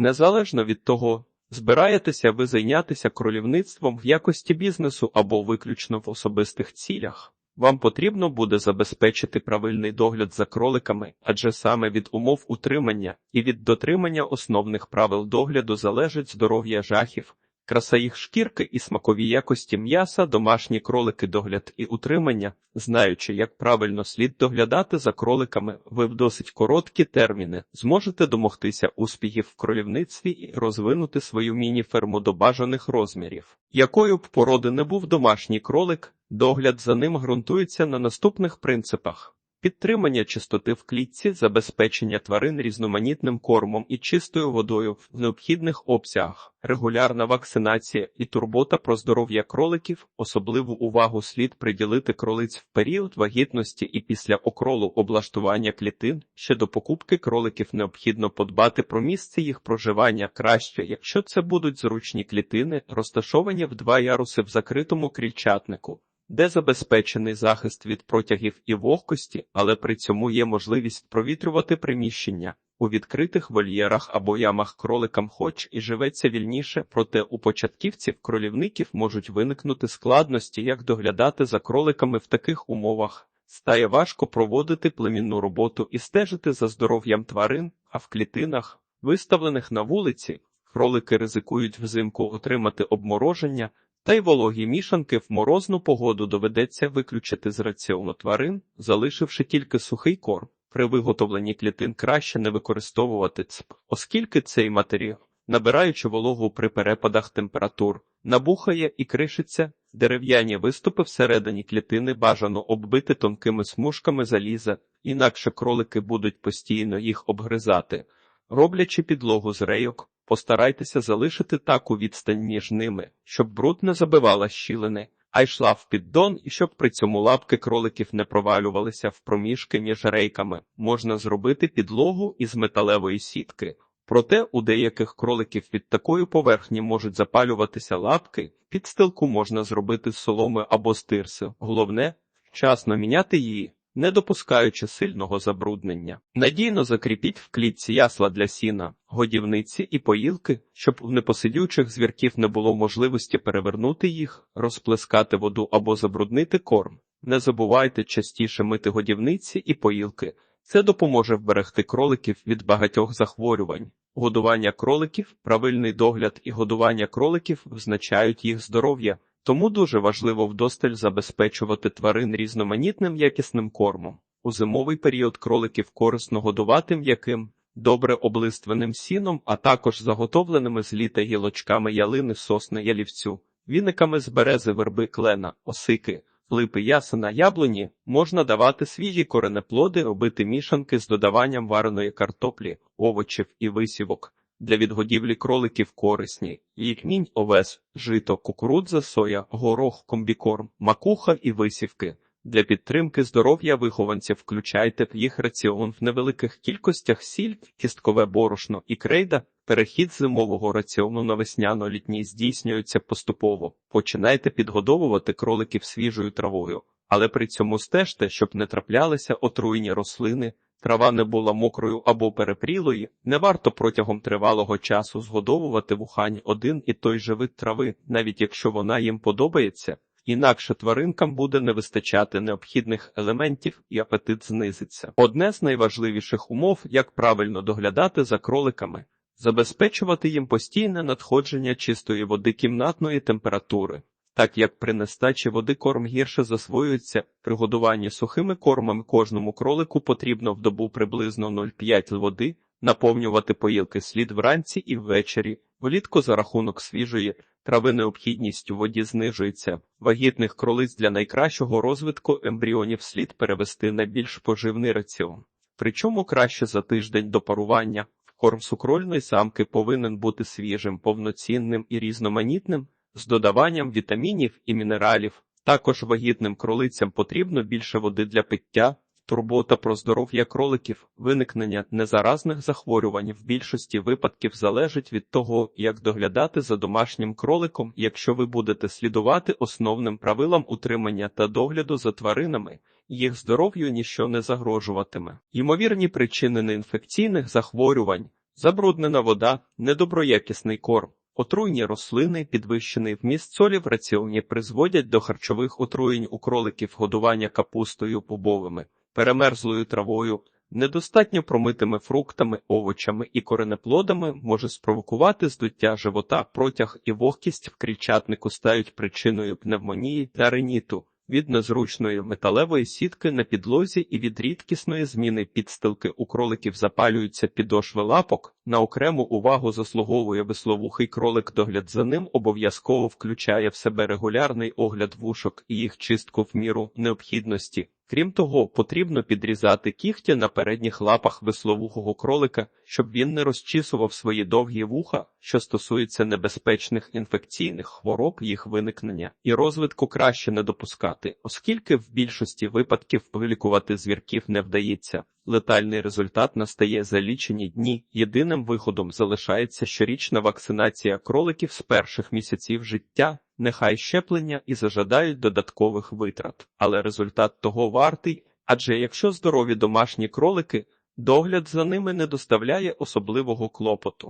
Незалежно від того, збираєтеся ви зайнятися кролівництвом в якості бізнесу або виключно в особистих цілях. Вам потрібно буде забезпечити правильний догляд за кроликами, адже саме від умов утримання і від дотримання основних правил догляду залежить здоров'я жахів, краса їх шкірки і смакові якості м'яса, домашні кролики, догляд і утримання. Знаючи, як правильно слід доглядати за кроликами, ви в досить короткі терміни зможете домогтися успіхів в кролівництві і розвинути свою міні-ферму до бажаних розмірів. Якою б породи не був домашній кролик, догляд за ним ґрунтується на наступних принципах. Підтримання чистоти в клітці, забезпечення тварин різноманітним кормом і чистою водою в необхідних обсягах, регулярна вакцинація і турбота про здоров'я кроликів, особливу увагу слід приділити кролиць в період вагітності і після окролу облаштування клітин. Ще до покупки кроликів необхідно подбати про місце їх проживання краще, якщо це будуть зручні клітини, розташовані в два яруси в закритому крільчатнику де забезпечений захист від протягів і вогкості, але при цьому є можливість провітрювати приміщення. У відкритих вольєрах або ямах кроликам хоч і живеться вільніше, проте у початківців кролівників можуть виникнути складності, як доглядати за кроликами в таких умовах. Стає важко проводити племінну роботу і стежити за здоров'ям тварин, а в клітинах, виставлених на вулиці, кролики ризикують взимку отримати обмороження, та й вологі мішанки в морозну погоду доведеться виключити з раціону тварин, залишивши тільки сухий корм. При виготовленні клітин краще не використовувати цп, оскільки цей матеріал, набираючи вологу при перепадах температур, набухає і кришиться, дерев'яні виступи всередині клітини бажано оббити тонкими смужками заліза, інакше кролики будуть постійно їх обгризати, роблячи підлогу з рейок. Постарайтеся залишити таку відстань між ними, щоб бруд не забивала щілини, а йшла в піддон, і щоб при цьому лапки кроликів не провалювалися в проміжки між рейками. Можна зробити підлогу із металевої сітки. Проте у деяких кроликів від такої поверхні можуть запалюватися лапки, підстилку можна зробити з соломи або з тирси. Головне вчасно міняти її не допускаючи сильного забруднення. Надійно закріпіть в клітці ясла для сіна, годівниці і поїлки, щоб в непосидючих звірків не було можливості перевернути їх, розплескати воду або забруднити корм. Не забувайте частіше мити годівниці і поїлки. Це допоможе вберегти кроликів від багатьох захворювань. Годування кроликів, правильний догляд і годування кроликів визначають їх здоров'я. Тому дуже важливо вдосталь забезпечувати тварин різноманітним якісним кормом. У зимовий період кроликів корисно годувати м'яким, добре облиственним сіном, а також заготовленими з літа гілочками ялини, сосни, ялівцю, віниками з берези, верби, клена, осики, липи ясена, яблуні, можна давати свіжі коренеплоди, робити мішанки з додаванням вареної картоплі, овочів і висівок. Для відгодівлі кроликів корисні, ячмінь, овес, жито, кукурудза, соя, горох, комбікорм, макуха і висівки. Для підтримки здоров'я вихованців включайте в їх раціон в невеликих кількостях сіль, кісткове борошно і крейда. Перехід зимового раціону на весняно-літній здійснюється поступово. Починайте підгодовувати кроликів свіжою травою, але при цьому стежте, щоб не траплялися отруйні рослини. Трава не була мокрою або перепрілою, не варто протягом тривалого часу згодовувати в ухань один і той же вид трави, навіть якщо вона їм подобається, інакше тваринкам буде не вистачати необхідних елементів і апетит знизиться. Одне з найважливіших умов, як правильно доглядати за кроликами, забезпечувати їм постійне надходження чистої води кімнатної температури так як при нестачі води корм гірше засвоюється, при годуванні сухими кормами кожному кролику потрібно в добу приблизно 0,5 води, наповнювати поїлки слід вранці і ввечері, влітку за рахунок свіжої трави необхідність у воді знижується. Вагітних кролиць для найкращого розвитку ембріонів слід перевести на більш поживний раціон. Причому краще за тиждень до парування. Корм сукрольної самки повинен бути свіжим, повноцінним і різноманітним з додаванням вітамінів і мінералів. Також вагітним кролицям потрібно більше води для пиття, турбота про здоров'я кроликів, виникнення незаразних захворювань в більшості випадків залежить від того, як доглядати за домашнім кроликом, якщо ви будете слідувати основним правилам утримання та догляду за тваринами. Їх здоров'ю ніщо не загрожуватиме. Ймовірні причини неінфекційних захворювань, Забруднена вода, недоброякісний корм, отруйні рослини, підвищений вміст солі в раціоні призводять до харчових отруєнь у кроликів годування капустою бобовими, перемерзлою травою, недостатньо промитими фруктами, овочами і коренеплодами може спровокувати здуття живота, протяг і вогкість в крільчатнику стають причиною пневмонії та риніту. Від незручної металевої сітки на підлозі і від рідкісної зміни підстилки у кроликів запалюються підошви лапок. На окрему увагу заслуговує весловухий кролик. Догляд за ним обов'язково включає в себе регулярний огляд вушок і їх чистку в міру необхідності. Крім того, потрібно підрізати кігті на передніх лапах весловухого кролика, щоб він не розчісував свої довгі вуха, що стосується небезпечних інфекційних хвороб, їх виникнення і розвитку краще не допускати, оскільки в більшості випадків вилікувати звірків не вдається. Летальний результат настає за лічені дні. Єдиним виходом залишається щорічна вакцинація кроликів з перших місяців життя. Нехай щеплення і зажадають додаткових витрат, але результат того вартий, адже якщо здорові домашні кролики, догляд за ними не доставляє особливого клопоту.